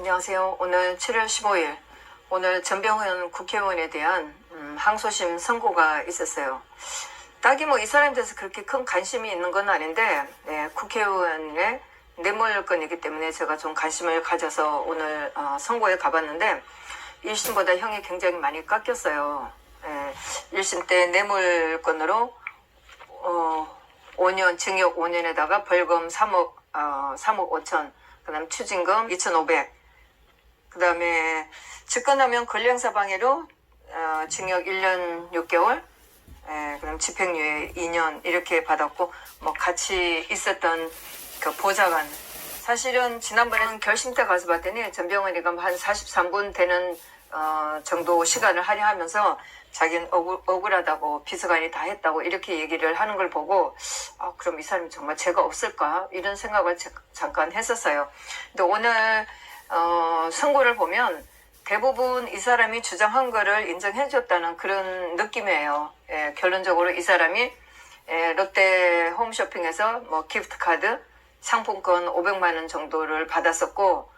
안녕하세요. 오늘 7월 15일 오늘 전병훈 국회의원에 대한 음, 항소심 선고가 있었어요. 딱히 뭐 이 사람에 대해서 그렇게 큰 관심이 있는 건 아닌데 예, 국회의원의 뇌물건이기 때문에 제가 좀 관심을 가져서 오늘 어, 선고에 가봤는데 1심보다 형이 굉장히 많이 깎였어요. 예, 1심 때 뇌물건으로 어, 5년 징역 5년에다가 벌금 3억 어, 3억 5천 그다음 추징금 2,500 그 다음에 직권하면 권리행사방해로 어, 징역 1년 6개월 예, 그다음 집행유예 2년 이렇게 받았고 뭐 같이 있었던 그 보좌관 사실은 지난번에 결심 때 가서 봤더니 전병헌이가 한 43분 되는 어, 정도 시간을 할애하면서 자기는 억울, 억울하다고 비서관이 다 했다고 이렇게 얘기를 하는 걸 보고 아, 그럼 이 사람이 정말 죄가 없을까 이런 생각을 자- 잠깐 했었어요. 근데 오늘 어, 선고를 보면 대부분 이 사람이 주장한 거를 인정해 줬다는 그런 느낌이에요. 예, 결론적으로 이 사람이 예, 롯데 홈쇼핑에서 뭐 기프트 카드 상품권 500만 원 정도를 받았었고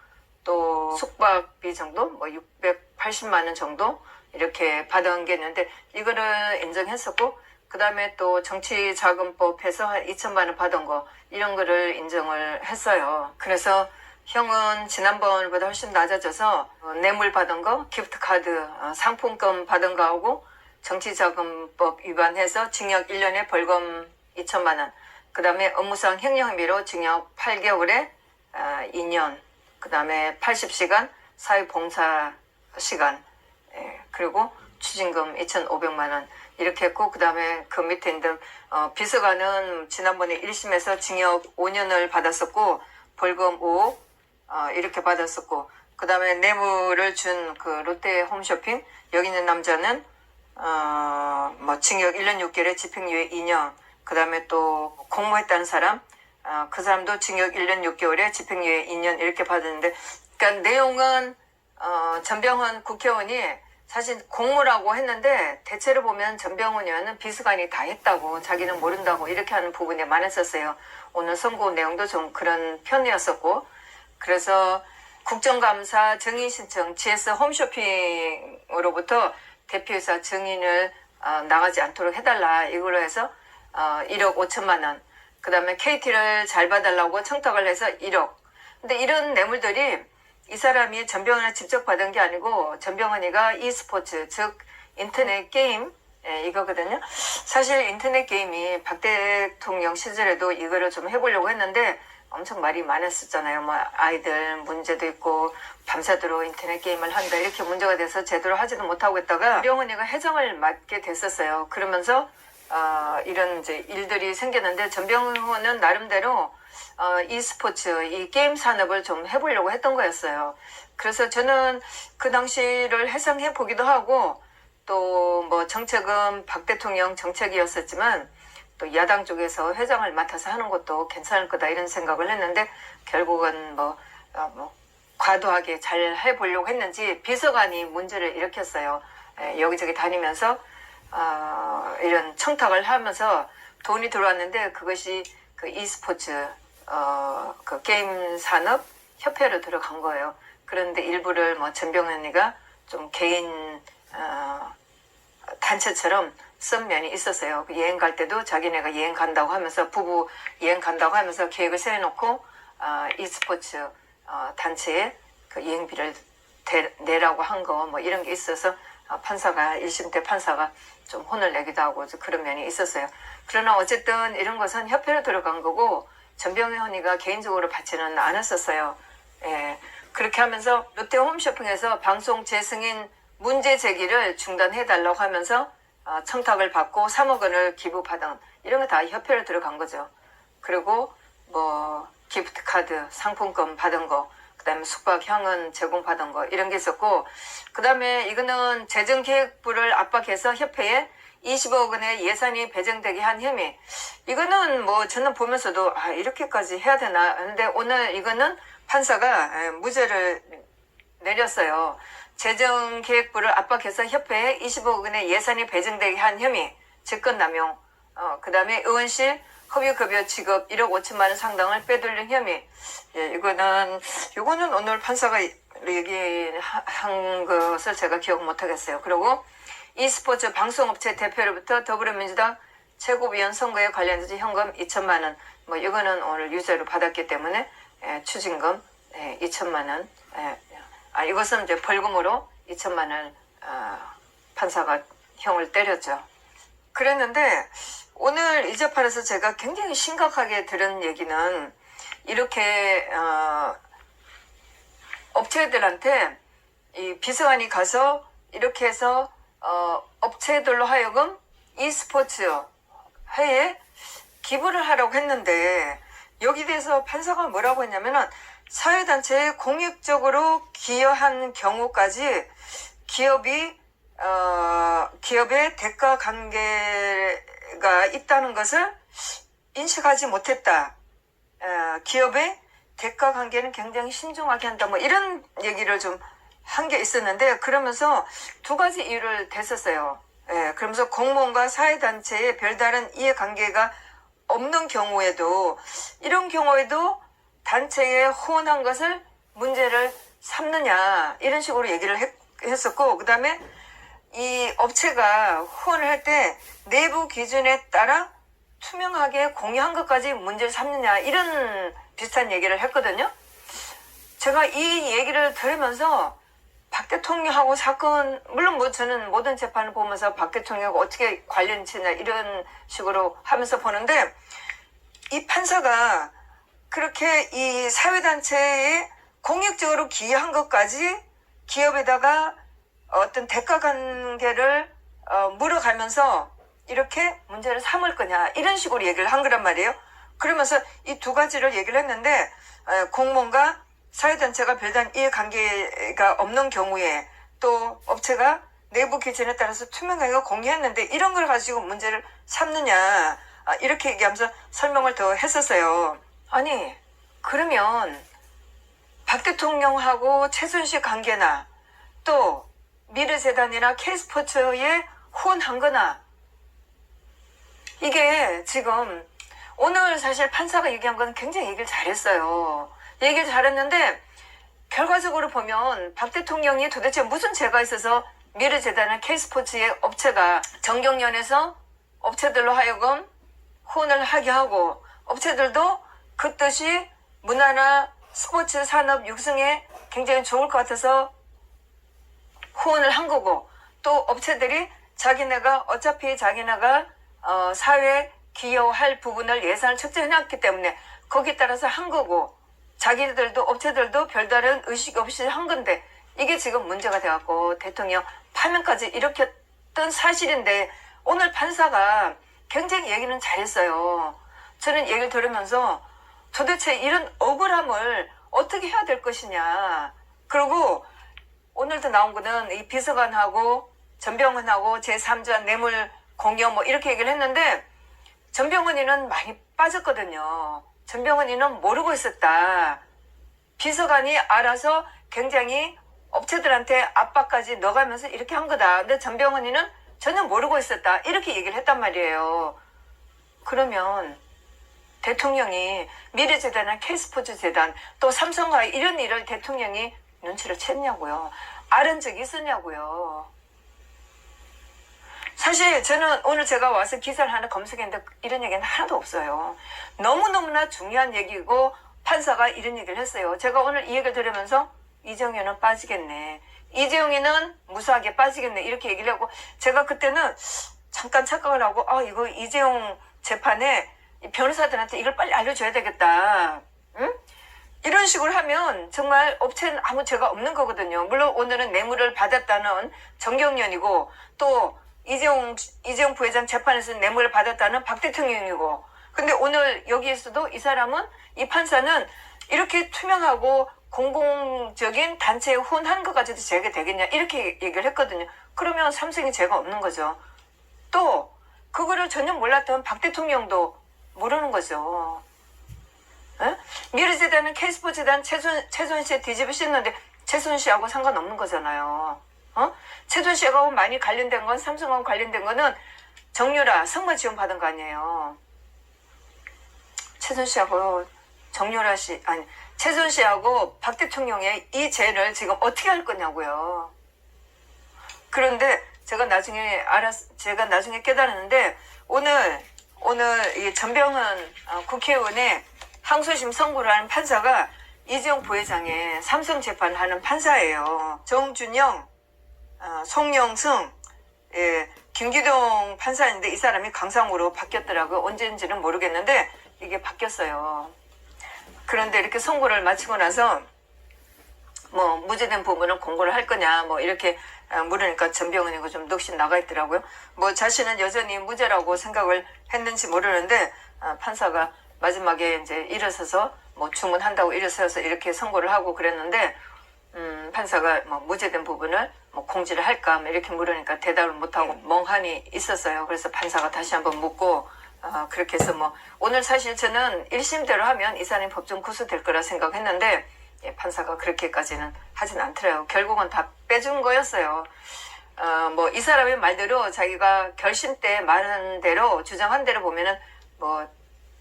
또 숙박비 정도 뭐 680만 원 정도 이렇게 받은 게 있는데 이거를 인정했었고 그 다음에 또 정치자금법에서 한 2천만 원 받은 거 이런 거를 인정을 했어요. 그래서 형은 지난번보다 훨씬 낮아져서 어, 뇌물 받은 거, 기프트 카드, 어, 상품권 받은 거하고 정치자금법 위반해서 징역 1년에 벌금 2천만 원. 그 다음에 업무상 횡령 혐의로 징역 8개월에 2년. 그 다음에 80시간 사회봉사 시간. 예, 그리고 추징금 2,500만 원 이렇게 했고 그 다음에 그 밑에 있는 어, 비서관은 지난번에 1심에서 징역 5년을 받았었고 벌금 5억 어, 이렇게 받았었고 그 다음에 뇌물을 준 그 롯데 홈쇼핑 여기 있는 남자는 어, 뭐 징역 1년 6개월에 집행유예 2년 그 다음에 또 공모했다는 사람 어, 그 사람도 징역 1년 6개월에 집행유예 2년 이렇게 받았는데 그러니까 내용은 어, 전병헌 국회의원이 사실 공모라고 했는데 대체로 보면 전병헌 의원은 비서관이 다 했다고 자기는 모른다고 이렇게 하는 부분이 많았었어요. 오늘 선고 내용도 좀 그런 편이었었고 그래서 국정감사 증인 신청 GS 홈쇼핑으로부터 대표이사 증인을 어, 나가지 않도록 해달라 이걸로 해서 어, 1억 5천만 원. 그 다음에 KT를 잘 봐달라고 청탁을 해서 1억. 근데 이런 뇌물들이 이 사람이 전병헌을 직접 받은 게 아니고 전병헌이가 e스포츠 즉 인터넷 게임 예, 이거거든요. 사실 인터넷 게임이 박 대통령 시절에도 이거를 좀 해보려고 했는데 엄청 말이 많았었잖아요. 뭐 아이들 문제도 있고 밤새도록 인터넷 게임을 한다 이렇게 문제가 돼서 제대로 하지도 못하고 있다가 병원이가 해정을 맡게 됐었어요. 그러면서 어, 이런 이제 일들이 생겼는데 전병헌은 나름대로 어, e스포츠 이 게임 산업을 좀 해보려고 했던 거였어요. 그래서 저는 그 당시를 해상해 보기도 하고 또 뭐 정책은 박 대통령 정책이었었지만 또 야당 쪽에서 회장을 맡아서 하는 것도 괜찮을 거다 이런 생각을 했는데 결국은 뭐, 어, 뭐 과도하게 잘 해보려고 했는지 비서관이 문제를 일으켰어요. 에, 여기저기 다니면서 어, 이런 청탁을 하면서 돈이 들어왔는데 그것이 그 e스포츠 어, 그 게임 산업 협회로 들어간 거예요. 그런데 일부를 뭐 전병현이가 좀 개인 어, 단체처럼 쓴 면이 있었어요. 그 여행 갈 때도 자기네가 여행 간다고 하면서 부부 여행 간다고 하면서 계획을 세워놓고 어, e스포츠 어, 단체에 그 여행비를 대- 내라고 한 거 뭐 이런 게 있어서 어, 판사가 1심 때 판사가 좀 혼을 내기도 하고 좀 그런 면이 있었어요. 그러나 어쨌든 이런 것은 협회로 들어간 거고 전병현이가 개인적으로 받지는 않았었어요. 예. 그렇게 하면서 롯데 홈쇼핑에서 방송 재승인 문제 제기를 중단해달라고 하면서 어, 청탁을 받고 3억 원을 기부받은 이런 거 다 협회로 들어간 거죠. 그리고 뭐 기프트 카드 상품권 받은 거 그다음에 숙박 향은 제공받은 거 이런 게 있었고 그다음에 이거는 재정기획부를 압박해서 협회에 20억 원의 예산이 배정되게 한 혐의 이거는 뭐 저는 보면서도 아 이렇게까지 해야 되나 하는데 오늘 이거는 판사가 에, 무죄를 내렸어요. 재정기획부를 압박해서 협회에 20억 원의 예산이 배정되게 한 혐의, 직권남용, 어, 그 다음에 의원실 허위급여 지급 1억 5천만 원 상당을 빼돌린 혐의. 예, 이거는, 이거는 오늘 판사가 얘기한 것을 제가 기억 못 하겠어요. 그리고 e스포츠 방송업체 대표로부터 더불어민주당 최고위원 선거에 관련해서 현금 2천만 원, 뭐 이거는 오늘 유죄로 받았기 때문에 예, 추징금 예, 2천만 원, 예, 아 이것은 이제 벌금으로 2천만 원 어, 판사가 형을 때렸죠. 그랬는데 오늘 이 재판에서 제가 굉장히 심각하게 들은 얘기는 이렇게 어, 업체들한테 이 비서관이 가서 이렇게 해서 어, 업체들로 하여금 e스포츠 회에 기부를 하라고 했는데 여기 대해서 판사가 뭐라고 했냐면은 사회단체에 공익적으로 기여한 경우까지 기업이 어, 기업의 대가 관계가 있다는 것을 인식하지 못했다. 어, 기업의 대가 관계는 굉장히 신중하게 한다. 뭐 이런 얘기를 좀 한 게 있었는데 그러면서 두 가지 이유를 댔었어요. 예, 그러면서 공무원과 사회단체의 별다른 이해관계가 없는 경우에도 이런 경우에도 단체에 후원한 것을 문제를 삼느냐 이런 식으로 얘기를 했, 했었고 그 다음에 이 업체가 후원을 할 때 내부 기준에 따라 투명하게 공유한 것까지 문제를 삼느냐 이런 비슷한 얘기를 했거든요. 제가 이 얘기를 들으면서 박 대통령하고 사건 물론 뭐 저는 모든 재판을 보면서 박 대통령하고 어떻게 관련이 있냐 이런 식으로 하면서 보는데 이 판사가 그렇게 이 사회단체에 공익적으로 기여한 것까지 기업에다가 어떤 대가 관계를 어, 물어가면서 이렇게 문제를 삼을 거냐 이런 식으로 얘기를 한 거란 말이에요. 그러면서 이 두 가지를 얘기를 했는데 어, 공무원과 사회단체가 별다른 이해관계가 없는 경우에 또 업체가 내부 기준에 따라서 투명하게 공유했는데 이런 걸 가지고 문제를 삼느냐 아, 이렇게 얘기하면서 설명을 더 했었어요. 아니 그러면 박 대통령하고 최순실 관계나 또 미르재단이나 K스포츠에 후원한 거나 이게 지금 오늘 사실 판사가 얘기한 건 굉장히 얘기를 잘했어요. 얘기를 잘했는데 결과적으로 보면 박 대통령이 도대체 무슨 죄가 있어서 미르재단이나 K스포츠의 업체가 정경련에서 업체들로 하여금 후원을 하게 하고 업체들도 그 뜻이 문화나 스포츠 산업 육성에 굉장히 좋을 것 같아서 후원을 한 거고 또 업체들이 자기네가 어차피 자기네가 어, 사회에 기여할 부분을 예산을 책정해놨기 때문에 거기에 따라서 한 거고 자기들도 업체들도 별다른 의식 없이 한 건데 이게 지금 문제가 돼갖고 대통령 파면까지 일으켰던 사실인데 오늘 판사가 굉장히 얘기는 잘했어요. 저는 얘기를 들으면서 도대체 이런 억울함을 어떻게 해야 될 것이냐. 그리고 오늘도 나온 거는 이 비서관하고 전병헌하고 제3자 뇌물 공여 뭐 이렇게 얘기를 했는데 전병헌이는 많이 빠졌거든요. 전병헌이는 모르고 있었다. 비서관이 알아서 굉장히 업체들한테 압박까지 넣어가면서 이렇게 한 거다. 근데 전병헌이는 전혀 모르고 있었다. 이렇게 얘기를 했단 말이에요. 그러면 대통령이 미래재단이나 K스포츠 재단 또 삼성과 이런 일을 대통령이 눈치를 챘냐고요. 알은 적이 있었냐고요. 사실 저는 오늘 제가 와서 기사를 하나 검색했는데 이런 얘기는 하나도 없어요. 너무너무나 중요한 얘기고 판사가 이런 얘기를 했어요. 제가 오늘 이 얘기를 들으면서 이정현은 빠지겠네. 이재용이는 무사하게 빠지겠네. 이렇게 얘기를 하고 제가 그때는 잠깐 착각을 하고 아 이거 이재용 재판에 이 변호사들한테 이걸 빨리 알려줘야 되겠다. 응? 이런 식으로 하면 정말 업체는 아무 죄가 없는 거거든요. 물론 오늘은 뇌물을 받았다는 정경련이고 또 이재용 이재용 부회장 재판에서 뇌물을 받았다는 박 대통령이고 근데 오늘 여기에서도 이 사람은 이 판사는 이렇게 투명하고 공공적인 단체에 후원한 것 가지고 죄가 되겠냐 이렇게 얘기를 했거든요. 그러면 삼성이 죄가 없는 거죠. 또 그거를 전혀 몰랐던 박 대통령도 모르는 거죠. 에? 미르재단은 K스포츠단 최순, 최순 씨에 뒤집어 씌웠는데 최순 씨하고 상관없는 거잖아요. 어? 최순 씨하고 많이 관련된 건 삼성하고 관련된 거는 정유라 성마 지원 받은 거 아니에요. 최순 씨하고 정유라 씨, 아니, 최순 씨하고 박 대통령의 이 죄를 지금 어떻게 할 거냐고요. 그런데 제가 나중에 알았, 제가 나중에 깨달았는데 오늘 오늘 이 전병헌 어, 국회의원의 항소심 선고를 하는 판사가 이재용 부회장의 삼성 재판하는 판사예요. 정준영, 어, 송영승, 예, 김기동 판사인데 이 사람이 강상우로 바뀌었더라고요. 언제인지는 모르겠는데 이게 바뀌었어요. 그런데 이렇게 선고를 마치고 나서 뭐 무죄된 부분은 공고를 할 거냐 뭐 이렇게 어, 물으니까 전병은이고 좀 넋이 나가 있더라고요. 뭐 자신은 여전히 무죄라고 생각을 했는지 모르는데 어, 판사가 마지막에 이제 일어서서 뭐 주문한다고 일어서서 이렇게 선고를 하고 그랬는데 음, 판사가 뭐 무죄된 부분을 뭐 공지를 할까 뭐 이렇게 물으니까 대답을 못하고 멍하니 있었어요. 그래서 판사가 다시 한번 묻고 어, 그렇게 해서 뭐 오늘 사실 저는 1심대로 하면 이 사람이 법정 구수될 거라 생각했는데 예, 판사가 그렇게까지는 하진 않더라고요. 결국은 다 빼준 거였어요. 어, 뭐 이 사람의 말대로 자기가 결심 때 말한 대로 주장한 대로 보면은 뭐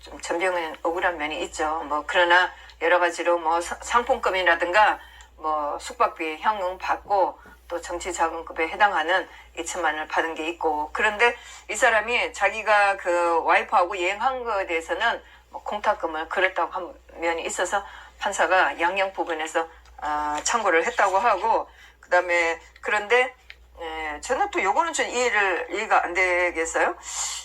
좀 전병은 억울한 면이 있죠. 뭐 그러나 여러 가지로 뭐 사- 상품금이라든가 뭐 숙박비 현금 받고 또 정치 자금급에 해당하는 2천만 원을 받은 게 있고 그런데 이 사람이 자기가 그 와이프하고 여행한 거에 대해서는 뭐 공탁금을 그랬다고 한 면이 있어서 판사가 양형 부분에서 아, 참고를 했다고 하고 그다음에 그런데 예, 저는 또 요거는 좀 이해를 이해가 안 되겠어요.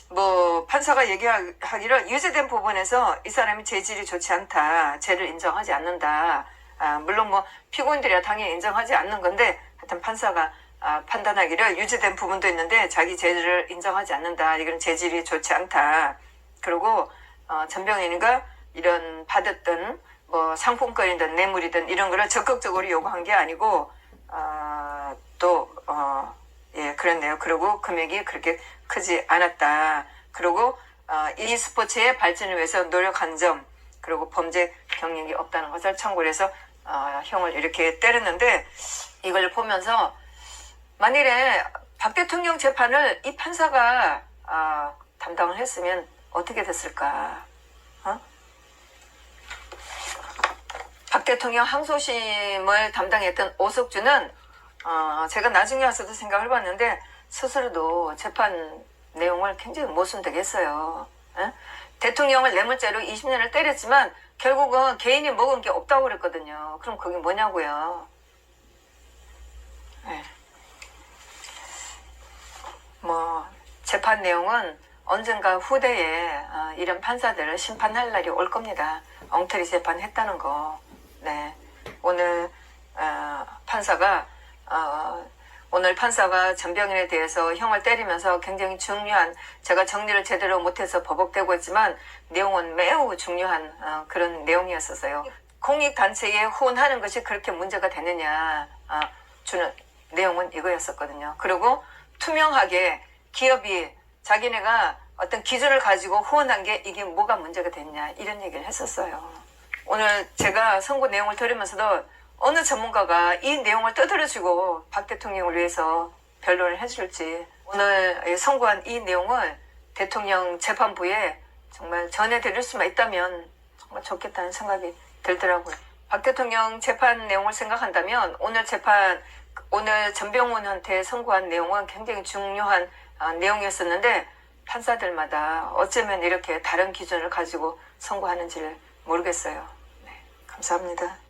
뭐 판사가 얘기하기를 유죄된 부분에서 이 사람이 재질이 좋지 않다, 죄를 인정하지 않는다. 아, 물론 뭐 피고인들이야 당연히 인정하지 않는 건데 하여튼 판사가 아, 판단하기를 유죄된 부분도 있는데 자기 죄를 인정하지 않는다. 이건 재질이 좋지 않다. 그리고 어, 전병인이가 이런 받았던 뭐 상품권이든 뇌물이든 이런 거를 적극적으로 요구한 게 아니고 아, 또 어, 예, 그렇네요. 그리고 금액이 그렇게 크지 않았다. 그리고 어, 이 스포츠의 발전을 위해서 노력한 점, 그리고 범죄 경력이 없다는 것을 청구를 해서 어, 형을 이렇게 때렸는데 이걸 보면서 만일에 박 대통령 재판을 이 판사가 아, 담당을 했으면 어떻게 됐을까? 어? 박 대통령 항소심을 담당했던 오석주는 어, 제가 나중에 와서도 생각을 해봤는데 스스로도 재판 내용을 굉장히 모순되게 했어요. 예? 대통령을 뇌물죄로 20년을 때렸지만 결국은 개인이 먹은 게 없다고 그랬거든요. 그럼 그게 뭐냐고요. 예. 뭐 재판 내용은 언젠가 후대에 어, 이런 판사들을 심판할 날이 올 겁니다. 엉터리 재판 했다는 거. 네. 오늘 어, 판사가 어, 오늘 판사가 전병인에 대해서 형을 때리면서 굉장히 중요한 제가 정리를 제대로 못해서 버벅대고 있지만 내용은 매우 중요한 어, 그런 내용이었었어요. 공익단체에 후원하는 것이 그렇게 문제가 되느냐 어, 주는 내용은 이거였었거든요. 그리고 투명하게 기업이 자기네가 어떤 기준을 가지고 후원한 게 이게 뭐가 문제가 됐냐 이런 얘기를 했었어요. 오늘 제가 선고 내용을 들으면서도 어느 전문가가 이 내용을 떠들어주고 박 대통령을 위해서 변론을 해줄지 오늘 이 선고한 이 내용을 대통령 재판부에 정말 전해드릴 수만 있다면 정말 좋겠다는 생각이 들더라고요. 박 대통령 재판 내용을 생각한다면 오늘 재판 오늘 전병훈한테 선고한 내용은 굉장히 중요한 아, 내용이었었는데 판사들마다 어쩌면 이렇게 다른 기준을 가지고 선고하는지를 모르겠어요. 네, 감사합니다.